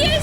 Yes.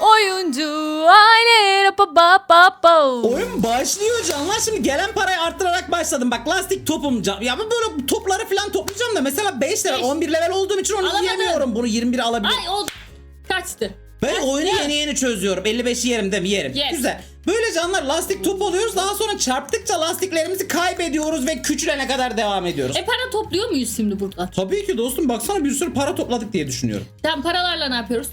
Oyuncu aile pa pa pa pa. Oyun başlıyor canlar. Şimdi gelen parayı arttırarak başladım. Bak lastik topum. can- Ya ben böyle topları falan toplayacağım da mesela 5 level, Beş. 11 level olduğum için onu Alamadın. yiyemiyorum. Bunu 21 alabilirim. Ay o kaçtı. Ben Kaçtı. oyunu yeni yeni çözüyorum. 55'i yerim değil mi? Yerim. Yes. Güzel. Böyle canlar lastik top alıyoruz. Daha sonra çarptıkça lastiklerimizi kaybediyoruz ve küçülene kadar devam ediyoruz. E para topluyor muyuz şimdi burada? Tabii ki dostum baksana bir sürü para topladık diye düşünüyorum. Tamam paralarla ne yapıyoruz?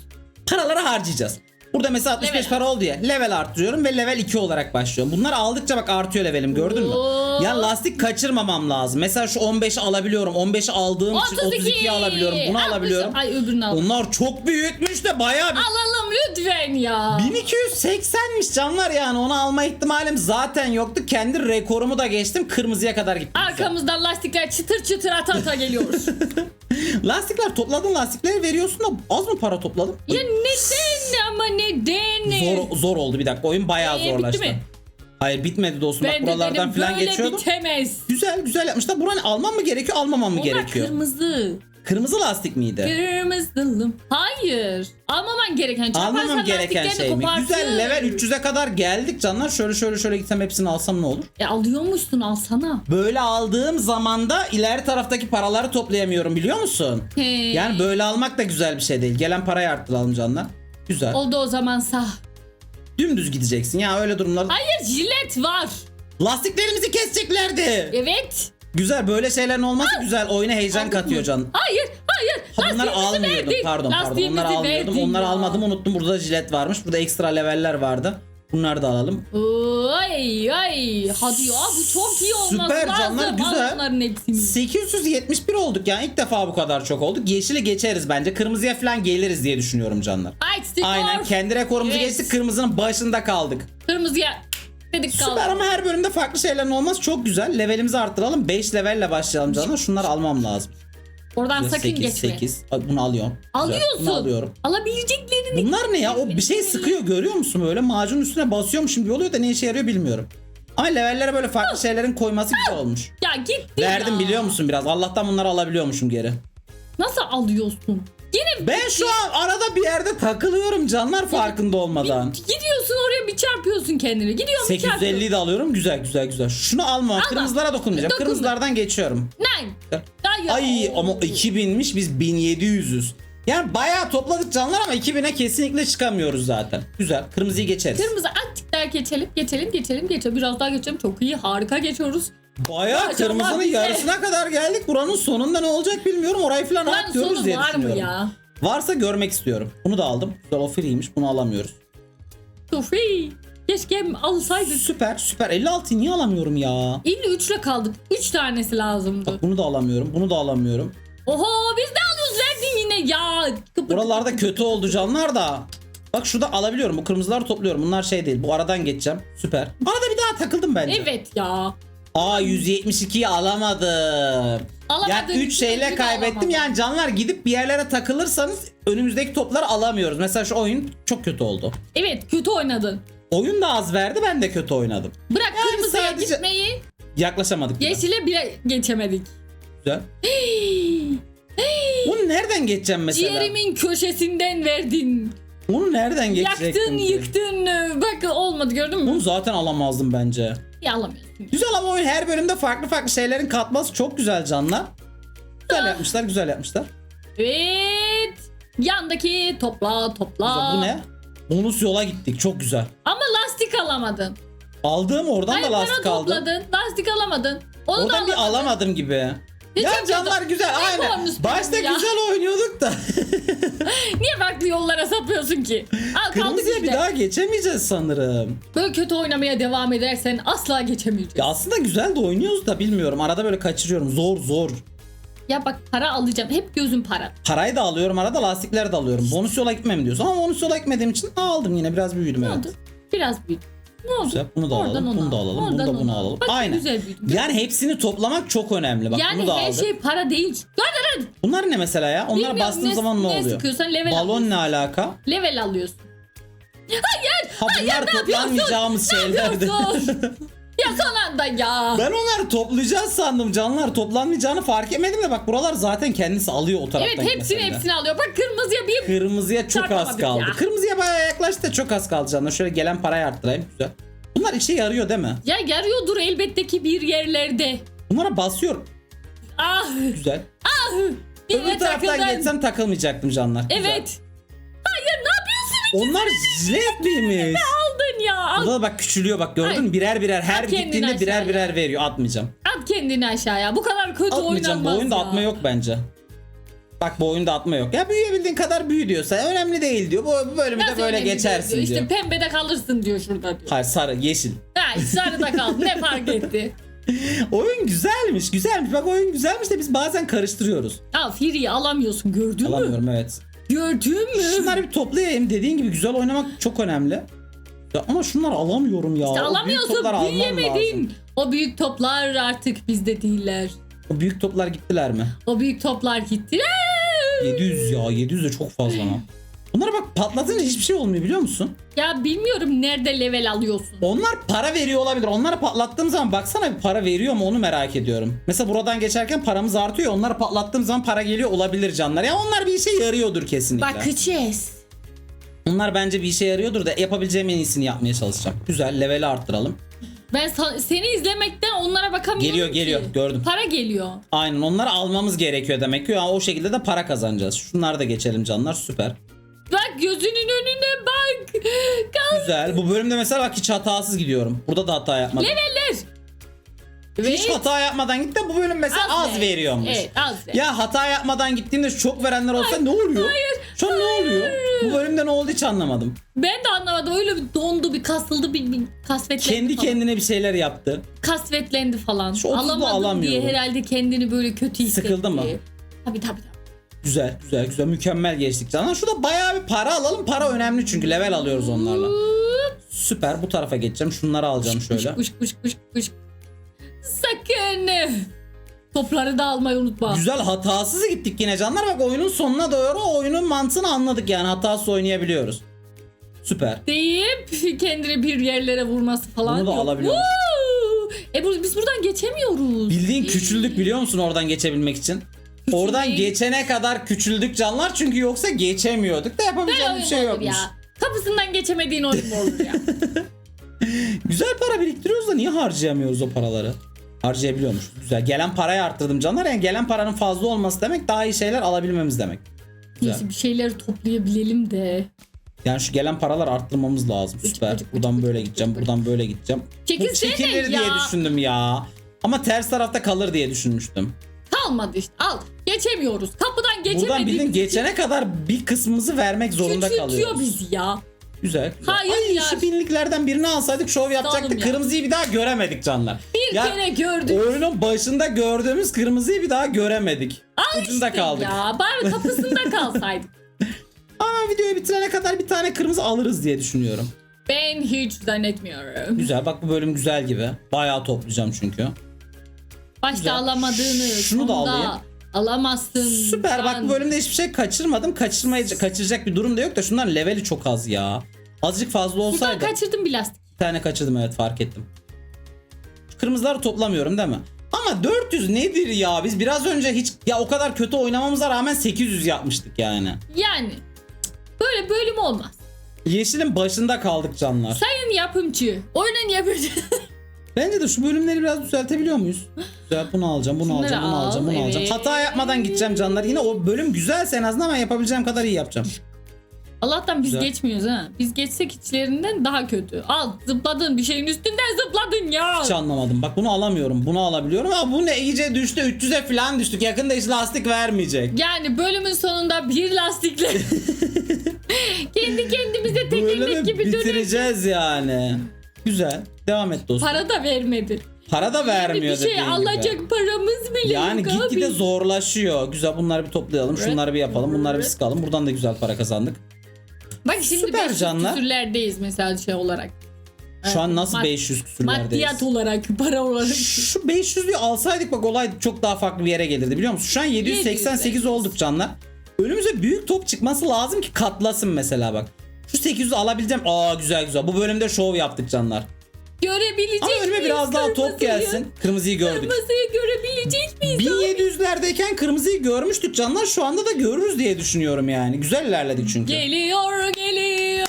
Paraları harcayacağız. Burada mesela 65 Level. para oldu ya. Level arttırıyorum ve level 2 olarak başlıyorum. Bunlar aldıkça bak artıyor levelim gördün mü? Oo. Ya lastik kaçırmamam lazım. Mesela şu 15'i alabiliyorum. 15'i aldığım için 32'yi alabiliyorum. Bunu 60. alabiliyorum. Ay öbürünü al. Bunlar çok büyütmüş de bayağı bir... Alalım lütfen ya. 1280'miş canlar yani onu alma ihtimalim zaten yoktu. Kendi rekorumu da geçtim. Kırmızıya kadar gittim. Arkamızdan lastikler çıtır çıtır ata ata geliyoruz. Lastikler topladın lastikleri veriyorsun da az mı para topladın? ya neden ama neden? Zor, zor oldu bir dakika. Oyun bayağı Ee, bitti zorlaştı. mi? Hayır bitmedi dostum. Ben Bak de buralardan dedim falan böyle geçiyordum. bitemez. Güzel güzel yapmışlar. Buranı almam mı gerekiyor almamam mı Onlar gerekiyor? kırmızı. Kırmızı lastik miydi? Kırmızılım. Hayır. Almaman gereken. Almamam gereken şey mi? Güzel level 300'e kadar geldik canlar. Şöyle şöyle şöyle gitsem hepsini alsam ne olur? E alıyormuşsun alsana. Böyle aldığım zaman da ileri taraftaki paraları toplayamıyorum biliyor musun? Hey. Yani böyle almak da güzel bir şey değil. Gelen parayı arttıralım canlar. Güzel. Oldu o zaman sah. Dümdüz gideceksin ya öyle durumlarda. Hayır jilet var. Lastiklerimizi keseceklerdi. Evet. Güzel böyle şeylerin olması güzel. Oyuna heyecan Aldın katıyor mı? can. Hayır hayır. Ha, bunları Lastiğimizi almıyordum. verdik. Pardon pardon. Lastiğimizi Onları almıyordum. verdin Onları ya. almadım unuttum. Burada da jilet varmış. Burada ekstra leveller vardı. Bunları da alalım. Ay ay. Hadi ya bu çok iyi olması Süper lazım. canlar, güzel. Bunların hepsini. 871 olduk yani ilk defa bu kadar çok olduk. Yeşili geçeriz bence. Kırmızıya falan geliriz diye düşünüyorum canlar. Ay skor. Aynen kendi rekorumuzu Evet. geçtik. Kırmızının başında kaldık. Kırmızıya dedik kaldı. Süper ama her bölümde farklı şeylerin olmaz. Çok güzel. Levelimizi arttıralım. 5 levelle başlayalım canlar. Şunları almam lazım. Oradan sakın 8, geçme. 8. Bunu alıyorum. Alıyorsun. Bunu alıyorum. Alabileceklerini. Bunlar ne ya? O bir şey sıkıyor görüyor musun böyle? Macunun üstüne basıyormuşum gibi oluyor da ne işe yarıyor bilmiyorum. Ama levellere böyle farklı şeylerin koyması güzel olmuş. Ya gitti Verdim ya. biliyor musun biraz? Allah'tan bunları alabiliyormuşum geri. Nasıl alıyorsun? Yine Ben şu an arada bir yerde takılıyorum canlar farkında olmadan. gidiyorsun oraya bir çarpıyorsun kendini. Gidiyorsun bir çarpıyorsun. 850'yi de alıyorum. Güzel güzel güzel. Şunu alma. Kırmızılara dokunmayacağım. Dokunma. Kırmızılardan geçiyorum. Nine. Ay ama 2000'miş biz 1700'üz. Yani bayağı topladık canlar ama 2000'e kesinlikle çıkamıyoruz zaten. Güzel. Kırmızıyı geçeriz. Kırmızı daha geçelim. Geçelim geçelim geçelim. Biraz daha geçelim. Çok iyi harika geçiyoruz. Bayağı Ya kırmızının bize- yarısına kadar geldik. Buranın sonunda ne olacak bilmiyorum. Orayı falan Lan atlıyoruz diye var mı ya? Varsa görmek istiyorum. Bunu da aldım. Güzel o freeymiş. Bunu alamıyoruz. Tufi. Keşke alsaydık. Süper süper. 56 niye alamıyorum ya? 53 ile kaldık. 3 tanesi lazımdı. Bak bunu da alamıyorum. Bunu da alamıyorum. Oho biz de alıyoruz verdin yine ya. Kıpır Buralarda kötü oldu canlar da. Bak şurada alabiliyorum. Bu kırmızıları topluyorum. Bunlar şey değil. Bu aradan geçeceğim. Süper. Arada bir daha takıldım bence. Evet ya. Aa 172'yi alamadım. Alamadın, Yani 3 üçüncü şeyle kaybettim. Yani canlar gidip bir yerlere takılırsanız önümüzdeki topları alamıyoruz. Mesela şu oyun çok kötü oldu. Evet kötü oynadın. Oyun da az verdi ben de kötü oynadım. Bırak Yani kırmızıya sadece- gitmeyi. Yaklaşamadık. Yeşile bile geçemedik. Güzel. Bunu nereden geçeceğim mesela? Ciğerimin köşesinden verdin. Onu nereden geçecektim Yaktın ki? yıktın. Bak olmadı gördün mü? Bunu zaten alamazdım bence. Ya alamıyorsun. Güzel ama oyun her bölümde farklı farklı şeylerin katması çok güzel canlar. Güzel Ah. yapmışlar, güzel yapmışlar. Evet. Yandaki topla topla. Güzel. Bu ne? Bonus yola gittik. Çok güzel. Ama lastik alamadın. Aldığım oradan Hayır da para lastik aldım. topladın. Lastik alamadın. Onu da Oradan bir alamadın. alamadım gibi. Ne ya çok canlar kötü. güzel Ne aynen. bonus Başta ya? güzel oynuyorduk da. Niye farklı yollara sapıyorsun ki? Al kaldık Kırmızıya işte. bir daha geçemeyeceğiz sanırım. Böyle kötü oynamaya devam edersen asla geçemeyeceksin. Ya. aslında güzel de oynuyoruz da bilmiyorum. Arada böyle kaçırıyorum. Zor zor. Bak para alacağım. Hep gözüm para. Parayı da alıyorum arada lastikleri de alıyorum. Bonus yola gitmem diyorsun ama bonus yola gitmediğim için aldım yine biraz büyüdüm Ne evet. oldu? Biraz büyüdüm. Ne oldu? Güzel, bunu da Oradan alalım, bunu da al. alalım, bunu da bunu al. alalım. Bak, Aynen. Güzel büyüdüm. Yani hepsini toplamak çok önemli. Bak yani bunu da her aldık. şey para değil. Gördün mü? Bunlar ne mesela ya? Onlara Bilmiyorum, bastığın ne- zaman ne ne oluyor? sıkıyorsan level Balon alıyorsun. ne alaka? Level alıyorsun. Ha bunlar toplanmayacağımız şeylerdi. Ya son anda ya. Ben onları toplayacağız sandım canlar. Toplanmayacağını fark etmedim de bak buralar zaten kendisi alıyor o taraftan. Evet hepsini de. hepsini alıyor. Bak kırmızıya bir Kırmızıya çok az Çarpamadık kaldı. ya. Kırmızıya bayağı yaklaştı da çok az kaldı canlar. Şöyle gelen parayı arttırayım. Güzel. Bunlar işe yarıyor değil mi? ya yarıyordur elbette ki bir yerlerde. Bunlara basıyorum. Ah Güzel. yine Öbür taraftan takıldın. geçsem takılmayacaktım canlar. Güzel. Evet. Hayır ne yapıyorsun? Onlar jilet miymiş? Aldın ya. Al. Burada da bak küçülüyor bak gördün mü? Birer birer her At kendini gittiğinde birer aşağıya. birer veriyor. Atmayacağım. At kendini aşağıya. Bu kadar kötü Atmayacağım. Bu oynanmaz oyunda ya. atma yok bence. Bak bu oyunda atma yok. Ya büyüyebildiğin kadar büyü diyorsa önemli değil diyor. Bu, bu bölümü Nasıl de böyle önemli geçersin diyor. diyor. İşte pembede kalırsın diyor şurada diyor. Hayır sarı yeşil. Ha sarıda kaldın ne fark etti? Oyun güzelmiş güzelmiş. Bak oyun güzelmiş de biz bazen karıştırıyoruz. Al Fury'yi alamıyorsun gördün mü? Alamıyorum evet. Gördün mü? Şunları bir toplayayım. Dediğin gibi güzel oynamak çok önemli. Ya ama şunları alamıyorum ya. İşte O büyük alamıyorsun topları almam büyüyemedin. lazım. O büyük toplar artık bizde değiller. O büyük toplar gittiler mi? O büyük toplar gitti. 700 ya 700 de çok fazla ama. Bunlara bak patlatınca hiçbir şey olmuyor biliyor musun? Ya bilmiyorum nerede level alıyorsun. Onlar para veriyor olabilir. Onları patlattığım zaman baksana bir para veriyor mu onu merak ediyorum. Mesela buradan geçerken paramız artıyor. Onları patlattığım zaman para geliyor olabilir canlar. Ya onlar bir işe yarıyordur kesinlikle. Bakacağız. Onlar bence bir işe yarıyordur da yapabileceğim en iyisini yapmaya çalışacağım. Güzel leveli arttıralım. Ben seni izlemekten onlara bakamıyorum Geliyor ki. geliyor gördüm. Para geliyor. Aynen onları almamız gerekiyor demek ki. Yani o şekilde de para kazanacağız. Şunları da geçelim canlar süper. Bak gözünün önüne bak. Kal Güzel. Bu bölümde mesela bak hiç hatasız gidiyorum. Burada da hata yapmadım. leveller. Hiç Ve- hata yapmadan gitti bu bölüm mesela az, ver. veriyormuş. Evet az ver. Ya hata yapmadan gittiğimde çok verenler olsa ne oluyor? hayır, Şu an ne oluyor? Bu bölümde ne oldu hiç anlamadım. Ben de anlamadım. Öyle bir dondu, bir kasıldı, bir, bir kasvetlendi Kendi falan. kendine bir şeyler yaptı. kasvetlendi falan. Şu Alamadım alamıyorum. diye herhalde kendini böyle kötü hissetti. Sıkıldı mı? Tabii tabii. tabii. Güzel güzel güzel mükemmel geçtik canlar. Şurada bayağı bir para alalım. Para önemli çünkü level alıyoruz onlarla. Süper bu tarafa geçeceğim. Şunları alacağım şöyle. Kuş kuş kuş kuş. Sakın. Topları da almayı unutma. Güzel hatasız gittik yine canlar. Bak oyunun sonuna doğru oyunun mantığını anladık yani hatasız oynayabiliyoruz. Süper. Deyip kendini bir yerlere vurması falan Bunu da yok. alabiliyormuş. Woo! E bu- biz buradan geçemiyoruz. Bildiğin küçüldük biliyor musun oradan geçebilmek için? Oradan geçene kadar küçüldük canlar çünkü yoksa geçemiyorduk da Böyle yapabileceğimiz oyun bir şey olur yokmuş. ya. Kapısından geçemediğin oyun mu olur ya? Güzel para biriktiriyoruz da niye harcayamıyoruz o paraları? Harcayabiliyormuş. Güzel. Gelen parayı arttırdım canlar. Yani gelen paranın fazla olması demek daha iyi şeyler alabilmemiz demek. Güzel. Neyse bir şeyler toplayabilelim de. Yani şu gelen paralar arttırmamız lazım. Süper. bıcık, Buradan bıcık, böyle bıcık, gideceğim. bıcık. Buradan böyle gideceğim. Bu Çekilsene çekilir ya. diye düşündüm ya. Ama ters tarafta kalır diye düşünmüştüm. Kalmadı işte. Al. Geçemiyoruz. Kapıdan geçemedik. Buradan bildiğin geçene kadar bir kısmımızı vermek zorunda Küçültüyor kalıyoruz. bizi ya. Güzel. güzel. Hayır Ay ya. binliklerden birini alsaydık şov yapacaktık. Ya. Kırmızıyı bir daha göremedik canlar. Bir Ya, kere gördük. Oyunun başında gördüğümüz kırmızıyı bir daha göremedik. Al Ucunda işte kaldık. Ya. Bari kapısında kalsaydık. Ama videoyu bitirene kadar bir tane kırmızı alırız diye düşünüyorum. Ben hiç zannetmiyorum. Güzel bak bu bölüm güzel gibi. Bayağı toplayacağım çünkü. Başta Güzel. alamadığını Şunu da alayım. alamazsın. Süper bak bu bölümde hiçbir şey kaçırmadım. Kaçırmayacak, kaçıracak bir durum da yok da şunların leveli çok az ya. Azıcık fazla Buradan olsaydı. kaçırdım bir lastik. Bir tane kaçırdım evet fark ettim. Kırmızıları toplamıyorum değil mi? Ama 400 nedir ya? Biz biraz önce hiç ya o kadar kötü oynamamıza rağmen 800 yapmıştık yani. Yani böyle bölüm olmaz. Yeşilin başında kaldık canlar. Sayın yapımcı. Oyunun yapımcı. Bence de şu bölümleri biraz düzeltebiliyor muyuz? Güzel bunu alacağım, bunu Şunları alacağım, bunu al, alacağım, bunu alacağım. evet. Hata yapmadan gideceğim canlar. Yine o bölüm güzelse en azından ben yapabileceğim kadar iyi yapacağım. Allah'tan biz Güzel. geçmiyoruz ha. Biz geçsek içlerinden daha kötü. Al zıpladın bir şeyin üstünden zıpladın ya. Hiç anlamadım. Bak bunu alamıyorum, bunu alabiliyorum. Ama bu ne iyice düştü, 300'e falan düştük. Yakında hiç lastik vermeyecek. Yani bölümün sonunda bir lastikle kendi kendimize tekerlek Bölümü gibi dönüyoruz. bitireceğiz yani. Güzel. Devam et dostum. Para, Para da vermedi. da vermiyor bir şey dediğin gibi. alacak paramız bile Yani yok gitgide abi. zorlaşıyor. Güzel bunları bir toplayalım. Şunları bir yapalım. Bunları bir sıkalım. Buradan da güzel para kazandık. Bak şimdi Süper 500 canlar. küsürlerdeyiz mesela şey olarak. Şu an nasıl Mad- 500 küsürlerdeyiz? Maddiyat olarak, para olarak. Şu 500'lüğü alsaydık bak olay çok daha farklı bir yere gelirdi biliyor musun? Şu an 788 700. olduk canlar. Önümüze büyük top çıkması lazım ki katlasın mesela bak. Şu 800'ü alabileceğim. Aa güzel güzel. Bu bölümde şov yaptık canlar. Görebilecek Ama önüme miyiz biraz daha top kırmızıyı? gelsin. Kırmızıyı gördük. Kırmızıyı görebilecek miyiz? 1700'lerdeyken kırmızıyı görmüştük canlar. Şu anda da görürüz diye düşünüyorum yani. Güzel ilerledik çünkü. Geliyor geliyor.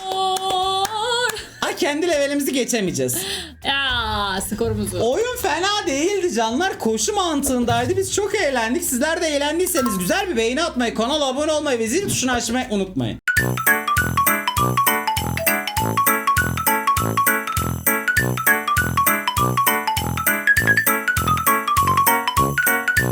Kendi levelimizi geçemeyeceğiz. Ya skorumuzu. Oyun fena değildi canlar. Koşu mantığındaydı. Biz çok eğlendik. Sizler de eğlendiyseniz güzel bir beğeni atmayı, kanala abone olmayı ve zil tuşunu açmayı unutmayın.